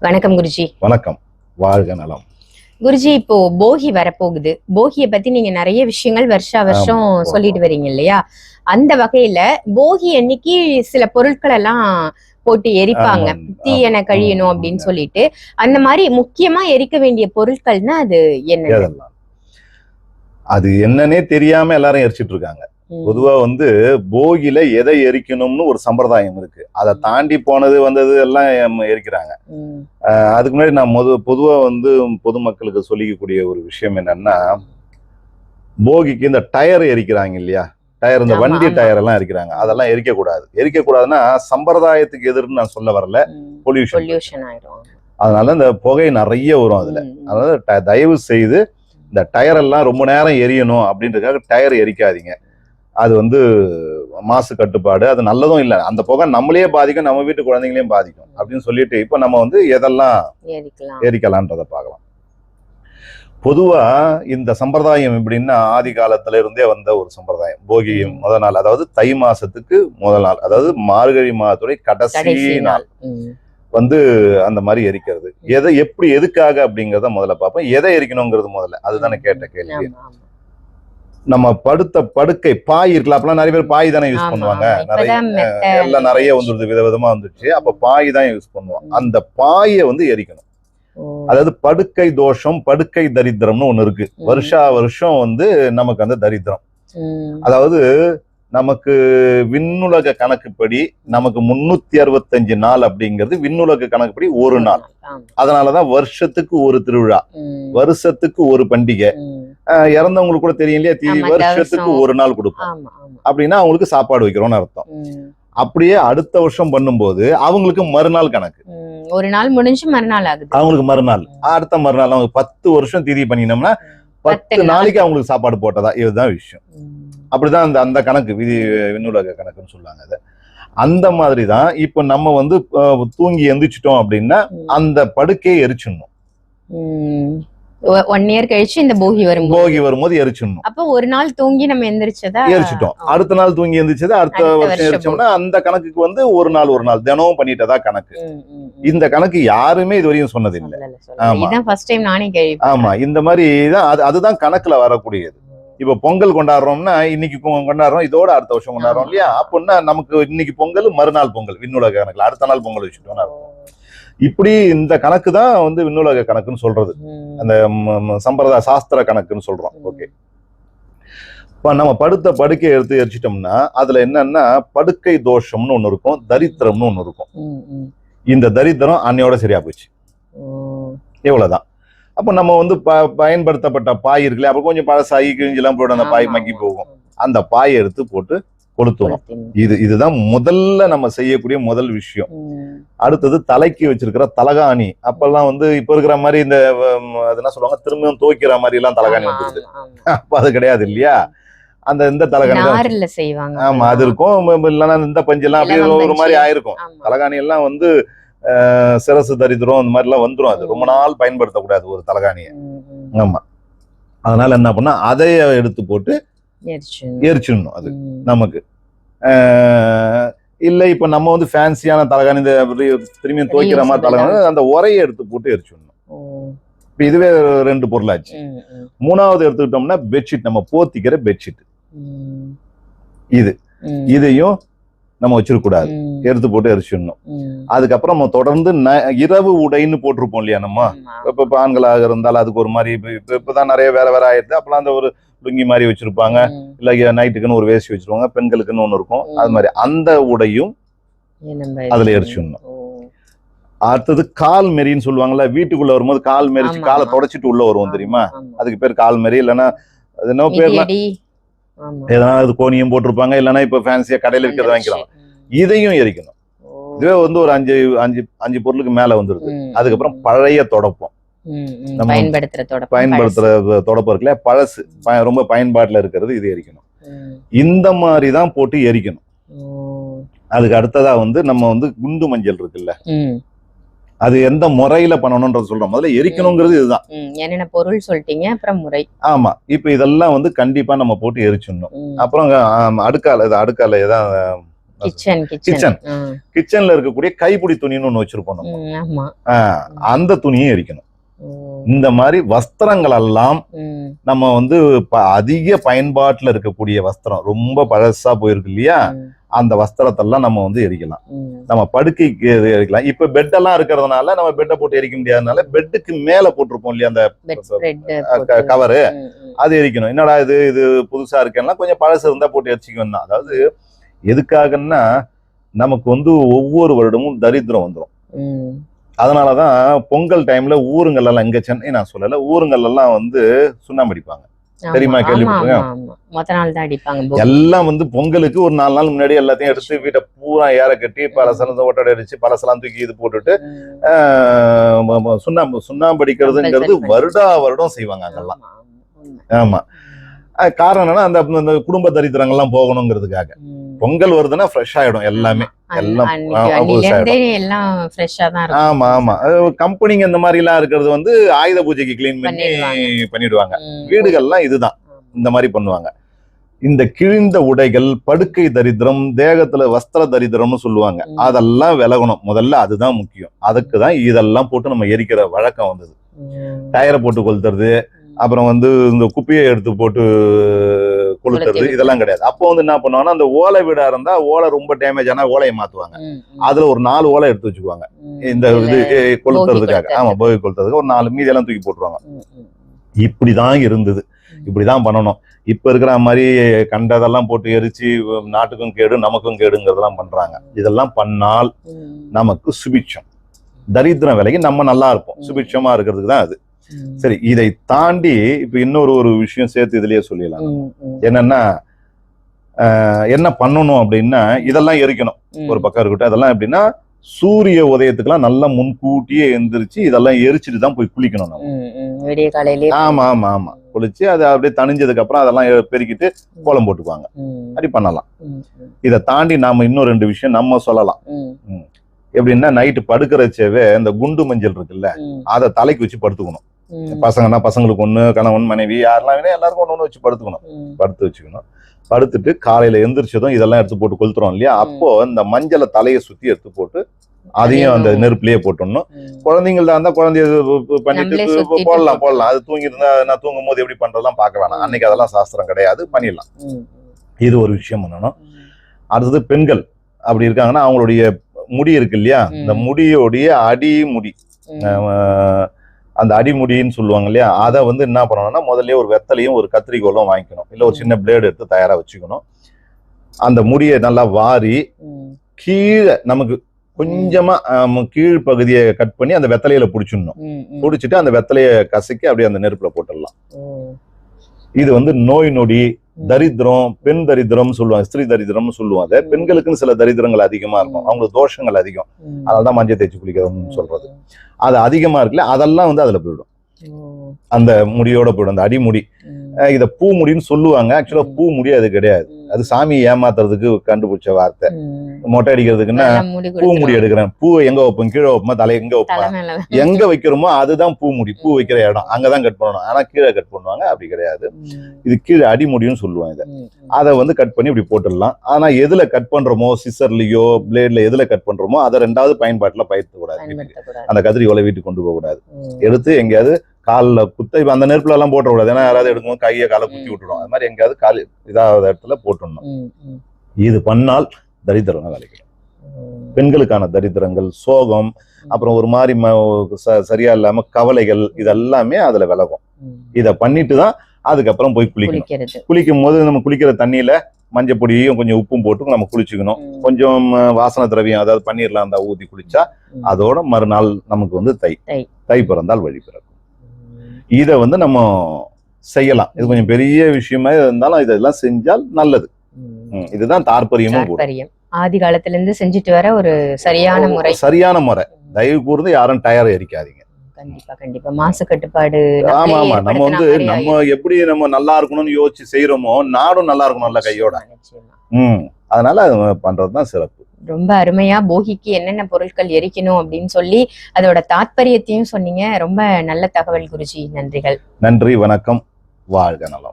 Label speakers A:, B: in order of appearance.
A: வணக்கம் குருஜி.
B: வணக்கம். வாழ்க நலம்.
A: குருஜி இப்போ போகி வரப்போகுது. போகிய பத்தி நீங்க நிறைய விஷயங்கள் வருஷா வருஷம். சொல்லிட்டு வரீங்க இல்லையா? அந்த வகையில போகி அன்னைக்கு சில பொருட்கள் எல்லாம் போட்டு எரிப்பாங்க. தீயன. கழியணும் அப்படின்னு. சொல்லிட்டு. அந்த மாதிரி முக்கியமா எரிக்க வேண்டிய பொருட்கள்னா அது என்ன
B: அது என்னன்னே தெரியாம எல்லாரும் எரிச்சிட்டு இருக்காங்க. பொதுவா வந்து போகில எதை எரிக்கணும்னு ஒரு சம்பிரதாயம் இருக்கு. அதை தாண்டி போனது வந்தது எல்லாம் எரிக்கிறாங்க. அதுக்கு முன்னாடி நான் முத பொதுவா வந்து பொதுமக்களுக்கு சொல்லிக்கக்கூடிய ஒரு விஷயம் என்னன்னா போகிக்கு இந்த டயர் எரிக்கிறாங்க இல்லையா? டயர் இந்த வண்டி. டயர் எல்லாம் எரிக்கிறாங்க. அதெல்லாம் எரிக்க கூடாது எரிக்க கூடாதுன்னா சம்பிரதாயத்துக்கு எதிர்ன்னு நான் சொல்ல வரல. பொல்யூஷன் அதனால இந்த புகை நிறைய வரும் அதுல. அதனால தயவு செய்து இந்த டயர் எல்லாம் ரொம்ப நேரம் எரியணும் அப்படின்றதுக்காக டயர் எரிக்காதீங்க. அது வந்து மாசு கட்டுப்பாடு அது நல்லதும் இல்லை. அந்த புகை நம்மளையே பாதிக்கும் நம்ம வீட்டு குழந்தைங்களையும் பாதிக்கும் அப்படின்னு சொல்லிட்டு இப்போ நம்ம வந்து எதெல்லாம் எரிக்கலான்றதை பார்க்கலாம். பொதுவா இந்த சம்பிரதாயம் எப்படின்னா ஆதி காலத்துல இருந்தே வந்த ஒரு சம்பிரதாயம். போகி
A: ம்.
B: முதல் நாள் அதாவது தை மாசத்துக்கு முதல் நாள் அதாவது மார்கழி மாதத்துடைய கடைசி நாள். வந்து அந்த மாதிரி எரிக்கிறது. எதை எப்படி எதுக்காக அப்படிங்கறத முதல்ல பார்ப்போம். எதை எரிக்கணுங்கிறது முதல்ல. அதுதானே கேட்ட கேள்வி. நம்ம படுத்த படுக்கை பாய் இருக்கலாம் அப்பெல்லாம் நிறைய பேர் பாய் தானே யூஸ் பண்ணுவாங்க. நிறைய எல்லாம் நிறைய வந்துருது விதவிதமா வந்துருச்சு அப்ப பாய் தான் யூஸ் பண்ணுவோம் அந்த பாயை வந்து எரிக்கணும். அதாவது படுக்கை தோஷம் படுக்கை தரித்திரம்னு ஒண்ணு இருக்கு. வருஷா வருஷம் வந்து நமக்கு அந்த தரித்திரம். அதாவது நமக்கு விண்ணுலக கணக்குப்படி நமக்கு முன்னூத்தி அறுபத்தஞ்சு நாள் அப்படிங்கிறது விண்ணுலக கணக்குப்படி ஒரு நாள். அதனாலதான் வருஷத்துக்கு ஒரு திருவிழா. வருஷத்துக்கு ஒரு பண்டிகை. இறந்தவங்களுக்கு கூட தெரியும் இல்லையா தீ வருஷத்துக்கு. ஒரு நாள் கொடுப்போம். அப்படின்னா அவங்களுக்கு சாப்பாடு வைக்கிறோம்னு அர்த்தம். அப்படியே அடுத்த வருஷம் பண்ணும்போது அவங்களுக்கு மறுநாள் கணக்கு.
A: ஒரு நாள் முடிஞ்சு மறுநாள் ஆகுது.
B: அவங்களுக்கு மறுநாள். அடுத்த மறுநாள் அவங்க பத்து வருஷம் திதி பண்ணினோம்னா
A: பத்து
B: பத்து
A: நாள்.
B: நாளைக்கு அவங்களுக்கு சாப்பாடு போட்டதா இதுதான் விஷயம். அப்படிதான் அந்த அந்த கணக்கு விதி விண்ணுலக கணக்குன்னு சொல்லுவாங்க அதை அந்த மாதிரி தான் இப்போ நம்ம வந்து தூங்கி எந்திரிச்சிட்டோம் அப்படின்னா. அந்த படுக்கையை எரிச்சிடணும்
A: ஒன் இயர் கழிச்சு இந்த போகி வரும்
B: போகி வரும்போது எரிச்சிடணும்.
A: அப்ப ஒரு நாள் தூங்கி நம்ம எந்திரிச்சதா?
B: எரிச்சிட்டோம். அடுத்த நாள் தூங்கி எந்திரிச்சது அடுத்த வருஷம் எரிச்சோம்னா அந்த கணக்குக்கு வந்து ஒரு நாள் ஒரு நாள். தினமும் பண்ணிட்டதா கணக்கு. இந்த கணக்கு யாருமே இது வரையும் சொன்னது இல்லை. ஆமா.
A: இதான் ஃபர்ஸ்ட் டைம் நானே கேள்விப்பட்டேன்.
B: ஆமா. இந்த மாதிரி தான் அது அதுதான் கணக்குல வரக்கூடியது. இப்ப பொங்கல் கொண்டாடுறோம்னா இன்னைக்கு கொண்டாடுறோம் இதோட அடுத்த வருஷம் கொண்டாடுறோம் இல்லையா? அப்படின்னா நமக்கு இன்னைக்கு பொங்கல் மறுநாள் பொங்கல் விண்ணுலக கணக்குல. அடுத்த நாள் பொங்கல் வச்சுட்டோம்னா இப்படி இந்த கணக்கு தான் வந்து விண்ணுலக கணக்குன்னு சொல்றது. அந்த சம்பிரதாய சாஸ்திர கணக்குன்னு சொல்றோம். ஓகே இப்ப நம்ம படுத்த படுக்கையை எடுத்து எரிச்சிட்டோம்னா அதுல என்னன்னா படுக்கை தோஷம்னு ஒண்ணு இருக்கும் தரித்திரம்னு ஒண்ணு இருக்கும். இந்த தரித்திரம் அன்னையோட சரியா போச்சு. இவ்வளவுதான் அப்ப நம்ம வந்து ப- பயன்படுத்தப்பட்ட பாய் இருக்குல்ல அப்ப கொஞ்சம் பழசாகி கிழிஞ்செல்லாம் போட்டு அந்த பாய் மக்கி. போகும் அந்த பாயை எடுத்து போட்டு கொளுத்துவோம். இது இதுதான் முதல்ல நம்ம செய்யக்கூடிய முதல் விஷயம். அடுத்தது தலைக்கு வச்சிருக்கிற தலகாணி அப்பெல்லாம் வந்து இப்ப இருக்கிற மாதிரி இந்த என்ன சொல்லுவாங்க திரும்பியும் துவைக்கிற மாதிரி எல்லாம் தலகாணி வந்துருது. அப்ப அது கிடையாது இல்லையா அந்த இந்த தலகாணி
A: செய்வாங்க
B: ஆமா அது இருக்கும் இல்லைன்னா இந்த பஞ்சு எல்லாம் அப்படியே ஒரு மாதிரி. ஆயிருக்கும். தலகாணி எல்லாம் வந்து சிரசு தரித்திரம் இந்த மாதிரி எல்லாம் வந்துரும் அது ரொம்ப நாள் பயன்படுத்தக்கூடாது ஒரு தலகாணியை. ஆமா அதனால என்ன பண்ணா அதைய எடுத்து போட்டு
A: எரிச்சு.
B: எரிச்சிடணும் அது. நமக்கு இல்ல இப்ப நம்ம வந்து ஃபேன்சியான தலகாணி இந்த திரும்பியும் துவைக்கிற மாதிரி தலகாணி அந்த உரையை எடுத்து போட்டு எரிச்சிடணும். இப்ப இதுவே ரெண்டு பொருளாச்சு. மூணாவது எடுத்துக்கிட்டோம்னா பெட்ஷீட் நம்ம போத்திக்கிற பெட்ஷீட். இது. இதையும் நம்ம வச்சிருக்க கூடாது
A: ம்.
B: எடுத்து போட்டு எரிச்சிடணும். அதுக்கப்புறம் நம்ம தொடர்ந்து ந- இரவு உடைன்னு போட்டிருப்போம் இல்லையா நம்ம. இப்ப இப்ப ஆண்களாக இருந்தாலும் அதுக்கு ஒரு மாதிரி இப்ப இப்ப- இப்பதான் நிறைய வேற வேற ஆயிடுது அப்பெல்லாம் அந்த ஒரு லுங்கி மாதிரி வச்சிருப்பாங்க. இல்ல நைட்டுக்குன்னு ஒரு வேஷ்டி வச்சிருவாங்க பெண்களுக்குன்னு ஒண்ணு இருக்கும் அது மாதிரி அந்த உடையும் அதுல எரிச்சிடணும். அடுத்தது கால் மெரின்னு சொல்லுவாங்கல்ல வீட்டுக்குள்ள வரும்போது கால் மெரிச்சு காலை. தொடச்சிட்டு உள்ள வருவோம் தெரியுமா. அதுக்கு பேர் கால் மெரி இல்லைன்னா அது என்ன.
A: ஆமா.
B: எதனா அது கோணியும் போட்டிருப்பாங்க இல்லைன்னா இப்ப ஃபேன்சியா கடையில விற்கிறத வாங்கிக்கலாம்
A: ம்.
B: இதையும் எரிக்கணும். இதுவே வந்து ஒரு அஞ்சு அஞ்சு அஞ்சு பொருளுக்கு மேல வந்துருது அதுக்கப்புறம். பழைய தொடப்பம்
A: பயன்படுத்துற
B: பயன்படுத்துற தொடப்பம் இருக்குல்ல பழசு. ரொம்ப பயன்பாட்டுல இருக்கிறது இது எரிக்கணும். இந்த மாதிரி தான் போட்டு எரிக்கணும். அதுக்கு அடுத்ததா வந்து நம்ம வந்து குண்டு மஞ்சள் இருக்குல்ல.
A: ம்.
B: அது எந்த முறையில பண்ணணும்ன்றது சொல்றோம். முதல்ல எரிக்கணுங்கிறது இதுதான்.
A: என்னென்ன பொருள் சொல்லிட்டீங்க அப்புறம் முறை.
B: ஆமா. இப்ப இதெல்லாம் வந்து கண்டிப்பா நம்ம போட்டு எரிச்சிடணும். அப்புறம் ஆம், அடுக்கால இது அடுக்கால ஏதாவது
A: கிச்சன்
B: கிச்சன்ல இருக்கக்கூடிய கைப்பிடி துணின்னு ஒண்ணு வச்சிருப்போம் நம்ம. அந்த துணியும் எரிக்கணும். இந்த மாதிரி வஸ்திரங்கள் எல்லாம் நம்ம வந்து அதிக பயன்பாட்டுல இருக்கக்கூடிய வஸ்திரம். ரொம்ப பழசா போயிருக்கு இல்லையா? அந்த வஸ்திரத்தெல்லாம் நம்ம வந்து எரிக்கலாம். நம்ம படுக்கைக்கு எரிக்கலாம். இப்ப பெட் எல்லாம் இருக்கிறதுனால நம்ம பெட்டை போட்டு எரிக்க முடியாதனால பெட்டுக்கு மேல போட்டிருப்போம் இல்லையா அந்த. கவரு. அது எரிக்கணும். என்னடா இது? இது புதுசா இருக்கேன்னா கொஞ்சம் பழசு இருந்தா போட்டு எரிச்சிக்கணும் தான் அதாவது எதுக்காகன்னா நமக்கு வந்து ஒவ்வொரு வருடமும் தரித்திரம் வந்துடும்
A: ம்.
B: அதனாலதான் பொங்கல் டைம்ல ஊருங்கள் எல்லாம் இங்க சென்னை நான் சொல்லல ஊருங்கள் எல்லாம் வந்து சுண்ணாம்பு அடிப்பாங்க. தெரியுமா, கேள்விப்பட்டிருக்கேன்.
A: தான்.
B: எல்லாம் வந்து பொங்கலுக்கு ஒரு நாலு நாள் முன்னாடி எல்லாத்தையும் எடுத்து வீட்டை பூரா ஏற கட்டி பழசெல்லாம் ஓட்டடை அடிச்சு பழசெல்லாம் தூக்கி இது போட்டுட்டு சுண்ணாம்பு சுண்ணாம்பு அடிக்கிறதுங்கிறது வருடா வருடம் செய்வாங்க அங்கெல்லாம்.
A: ஆமா,
B: காரணம் என்னன்னா அந்த குடும்ப தரித்திரங்கள்லாம் போகணுங்கிறதுக்காக. பொங்கல் வருதுன்னா ஃப்ரெஷ் ஆயிடும் எல்லாமே. எல்லாம் ஆமா ஆமா. கம்பெனிங்க இந்த மாதிரி எல்லாம் இருக்கிறது வந்து ஆயுத பூஜைக்கு கிளீன் பண்ணி
A: பண்ணிடுவாங்க.
B: வீடுகள்லாம் இதுதான். இந்த மாதிரி பண்ணுவாங்க. இந்த கிழிந்த உடைகள் படுக்கை தரித்திரம் தேகத்துல வஸ்திர தரித்திரம்னு சொல்லுவாங்க. அதெல்லாம் விலகணும். முதல்ல அதுதான் முக்கியம். அதுக்கு தான் இதெல்லாம் போட்டு நம்ம எரிக்கிற வழக்கம் வந்தது. டயரை போட்டு கொளுத்துறது. அப்புறம் வந்து இந்த குப்பையை எடுத்து போட்டு கொளுத்துறது
A: கொளுத்தி
B: இதெல்லாம் கிடையாது அப்போ வந்து என்ன பண்ணுவாங்கன்னா அந்த ஓலை வீடா இருந்தா ஓலை ரொம்ப டேமேஜ் ஆனா ஓலையை மாத்துவாங்க. அதுல ஒரு நாலு ஓலை எடுத்து வச்சுக்குவாங்க. இந்த இது கொளுத்துறதுக்காக
A: கொளுத்துறது.
B: ஆமா போகி கொளுத்துறதுக்கு ஒரு நாலு மீதி எல்லாம் தூக்கி போட்டுருவாங்க இப்படிதான் இருந்தது. இப்படிதான் பண்ணணும் இப்ப இருக்கிற மாதிரி கண்டதெல்லாம் போட்டு எரிச்சு நாட்டுக்கும் கேடு நமக்கும் கேடுங்கிறதெல்லாம் பண்றாங்க இதெல்லாம் பண்ணால். நமக்கு சுபிட்சம் தரித்திரம் விலைக்கு நம்ம நல்லா இருப்போம். சுபிட்சமா இருக்கிறதுக்கு தான் அது. சரி இதை தாண்டி இப்ப இன்னொரு ஒரு விஷயம் சேர்த்து இதுலயே சொல்லிடலாம். என்னன்னா ஆஹ், என்ன பண்ணணும் அப்படின்னா இதெல்லாம் எரிக்கணும். ஒரு பக்கம் இருக்கட்டும். அதெல்லாம் எப்படின்னா சூரிய உதயத்துக்குலாம் நல்லா முன்கூட்டியே எந்திரிச்சு இதெல்லாம் எரிச்சிட்டு தான் போய் குளிக்கணும் நம்ம. ஆமா ஆமா ஆமா. குளிச்சு அது அப்படியே தணிஞ்சதுக்கு அப்புறம் அதெல்லாம் பெருக்கிட்டு கோலம் போட்டுக்குவாங்க. அப்படி பண்ணலாம். இதை தாண்டி நாம இன்னும் ரெண்டு விஷயம் நம்ம சொல்லலாம். எப்படின்னா நைட்டு படுக்கிறச்சவே இந்த குண்டு மஞ்சள் இருக்குல்ல அதை தலைக்கு வச்சு படுத்துக்கணும். பசங்கன்னா பசங்களுக்கு ஒண்ணு கணவன் மனைவி யாரெல்லாம் எல்லாருக்கும் ஒண்ணு ஒண்ணு வச்சு படுத்துக்கணும். படுத்து வச்சுக்கணும். படுத்துட்டு காலையில எந்திரிச்சதும் இதெல்லாம் எடுத்து போட்டு கொளுத்துறோம் இல்லையா? அப்போ இந்த மஞ்சளை தலையை சுத்தி எடுத்து போட்டு அதையும் அந்த நெருப்புலயே போட்டுடணும்.
A: ம்.
B: குழந்தைங்கள்தான் இருந்தா குழந்தைய பண்ணிட்டு போடலாம். போடலாம். அது தூங்கி இருந்தா நான் தூங்கும் போது எப்படி பண்றதெல்லாம் பார்க்க வேணாம். அன்னைக்கு அதெல்லாம் சாஸ்திரம் கிடையாது. பண்ணிடலாம். இது ஒரு விஷயம் பண்ணணும். அடுத்தது பெண்கள் அப்படி இருக்காங்கன்னா அவங்களுடைய முடி இருக்கு இல்லையா. இந்த முடியோடைய அடி முடி. அந்த அடிமுடின்னு சொல்லுவாங்க இல்லையா அதை வந்து என்ன பண்ணணும்னா முதல்ல ஒரு வெத்தலையும் ஒரு கத்திரிக்கோலும் வாங்கிக்கணும் இல்ல ஒரு சின்ன பிளேடு எடுத்து தயாரா வச்சுக்கணும் அந்த முடியை நல்லா வாரி. கீழே நமக்கு கொஞ்சமா கீழ் பகுதியை கட் பண்ணி அந்த வெத்தலையில புடிச்சிடணும். புடிச்சிட்டு அந்த வெத்தலையை கசக்கி அப்படியே அந்த நெருப்புல போட்டுடலாம். இது வந்து நோய் நொடி. தரித்திரம் பெண் தரித்திரம் சொல்லுவாங்க ஸ்திரீ தரித்திரம்னு சொல்லுவாங்க. பெண்களுக்குன்னு சில தரித்திரங்கள் அதிகமா இருக்கும். அவங்களுக்கு தோஷங்கள் அதிகம். அதனாலதான் மஞ்சள் தேய்ச்சி குளிக்கிறதுன்னு சொல்றது. அது அதிகமா இருக்குல்ல அதெல்லாம் வந்து அதுல போயிடும். அந்த முடியோட போயிடும் அந்த அடிமுடி. இத பூ முடின்னு சொல்லுவாங்க. ஆக்சுவலா பூ முடி அது கிடையாது. அது சாமியை ஏமாத்துறதுக்கு கண்டுபிடிச்ச வார்த்தை. மொட்டை அடிக்கிறதுக்குன்னா பூ முடி. எடுக்கிறேன். பூ எங்க வைப்போம்? கீழே வைப்போமா? தலை எங்க வைப்போம்? எங்க வைக்கிறோமோ அதுதான் பூ முடி. பூ வைக்கிற இடம். அங்கதான் கட் பண்ணணும். ஆனா கீழே கட் பண்ணுவாங்க. அப்படி கிடையாது. இது கீழே அடிமுடின்னு சொல்லுவாங்க இதை. அதை வந்து கட் பண்ணி இப்படி போட்டுடலாம். ஆனா எதுல கட் பண்றோமோ சிசர்லயோ பிளேட்ல எதுல கட் பண்றோமோ அதை ரெண்டாவது பயன்பாட்டுல பயன்படுத்த கூடாது. அந்த கத்திரி ஓலை வீட்டுக்கு கொண்டு போக கூடாது. எடுத்து எங்கேயாவது கால்ல குத்த இப்ப அந்த நெருப்புல எல்லாம் போட்ட கூடாது ஏன்னா யாராவது எடுக்கும்போது கையை காலை குத்தி விட்டுடும் அது மாதிரி எங்கேயாவது கால் இதாத இடத்துல போட்டுடணும். இது பண்ணால் தரித்திரம் வேலைக்கு. பெண்களுக்கான தரித்திரங்கள் சோகம் அப்புறம் ஒரு மாதிரி சரியா இல்லாம கவலைகள் இதெல்லாமே அதுல விலகும். இத பண்ணிட்டு தான் அதுக்கப்புறம் போய் குளிக்கணும் குளிக்கும் போது நம்ம குளிக்கிற தண்ணியில மஞ்சள் பொடியும் கொஞ்சம் உப்பும் போட்டு நம்ம குளிச்சுக்கணும். கொஞ்சம் வாசனை திரவியம் அதாவது பன்னீர்லாம் இருந்தா ஊத்தி குளிச்சா. அதோட மறுநாள் நமக்கு வந்து தை
A: தை.
B: பிறந்தால் வழி பிறக்கும். இதை வந்து நம்ம செய்யலாம். இது கொஞ்சம் பெரிய விஷயமா இருந்தாலும் இதெல்லாம் செஞ்சால் நல்லது. இதுதான் தாற்பயமும் கூட.
A: ஆதி காலத்துல இருந்து செஞ்சுட்டு வர ஒரு சரியான முறை.
B: சரியான முறை. தயவு கூர்ந்து யாரும் டயர் எரிக்காதீங்க
A: கண்டிப்பா கண்டிப்பா. மாசு கட்டுப்பாடு
B: ஆமா ஆமா. நம்ம வந்து நம்ம எப்படி நம்ம நல்லா இருக்கணும்னு யோசிச்சு செய்யறோமோ நாடும் நல்லா இருக்கணும்ல கையோட.
A: நிச்சயமா, நிச்சயமா.
B: ம். அதனால அது பண்றதுதான் சிறப்பு.
A: ரொம்ப அருமையா போகிக்கு என்னென்ன பொருட்கள் எரிக்கணும் அப்படின்னு சொல்லி அதோட தாத்பரியத்தையும் சொன்னீங்க. ரொம்ப நல்ல தகவல் குருஜி. நன்றிகள்.
B: நன்றி வணக்கம். வாழ்க நலம்.